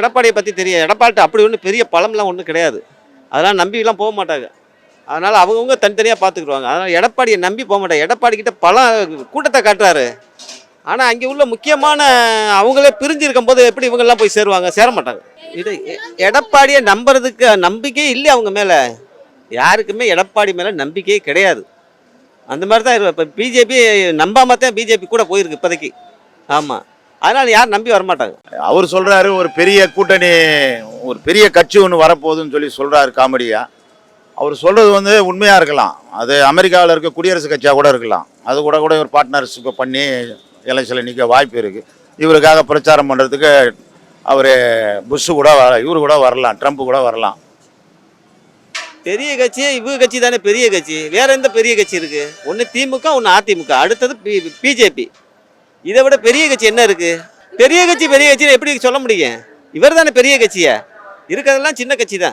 எடப்பாடியை பற்றி தெரியும் எடப்பாடி அப்படி ஒன்றும் பெரிய பழம்லாம் ஒன்றும் கிடையாது. அதெல்லாம் நம்பிலாம் போக மாட்டாங்க. அதனால் அவங்கவுங்க தனித்தனியாக பார்த்துக்குருவாங்க அதனால் எடப்பாடியை நம்பி போக மாட்டாங்க. எடப்பாடிக்கிட்ட பழம் கூட்டத்தை காட்டுறாரு. ஆனால் அங்கே உள்ள முக்கியமான அவங்களே பிரிஞ்சு இருக்கும்போது எப்படி இவங்கெல்லாம் போய் சேருவாங்க? சேர மாட்டாங்க. இது எடப்பாடியை நம்புறதுக்கு நம்பிக்கையே இல்லை அவங்க மேலே. யாருக்குமே எடப்பாடி மேலே நம்பிக்கையே கிடையாது. அந்த மாதிரி தான் இப்போ பிஜேபி நம்பாம தான் பிஜேபி கூட போயிருக்கு இப்போதைக்கு. ஆமாம் அதனால் யாரும் நம்பி வரமாட்டாங்க. அவர் சொல்றாரு ஒரு பெரிய கூட்டணி ஒரு பெரிய கட்சி ஒன்று வரப்போகுதுன்னு சொல்லி சொல்றாரு காமெடியா. அவர் சொல்றது வந்து உண்மையா இருக்கலாம். அது அமெரிக்காவில் இருக்க குடியரசுக் கட்சியா கூட இருக்கலாம். அது கூட கூட ஒரு பார்ட்னர்ஷிப் பண்ணி எலெக்ஷனில் நிற்க வாய்ப்பு இருக்கு. இவருக்காக பிரச்சாரம் பண்றதுக்கு அவர் புஷ் கூட வர இவரு கூட வரலாம் ட்ரம்ப் கூட வரலாம். பெரிய கட்சி இவங்க கட்சி தானே பெரிய கட்சி. வேற எந்த பெரிய கட்சி இருக்கு? ஒன்று திமுக ஒன்று அதிமுக. அடுத்தது பிஜேபி இதை விட பெரிய கட்சி என்ன இருக்கு? பெரிய கட்சி பெரிய கட்சி எப்படி சொல்ல முடியும்? இவர் தானே பெரிய கட்சியா? இருக்கிறதெல்லாம் சின்ன கட்சி தான்.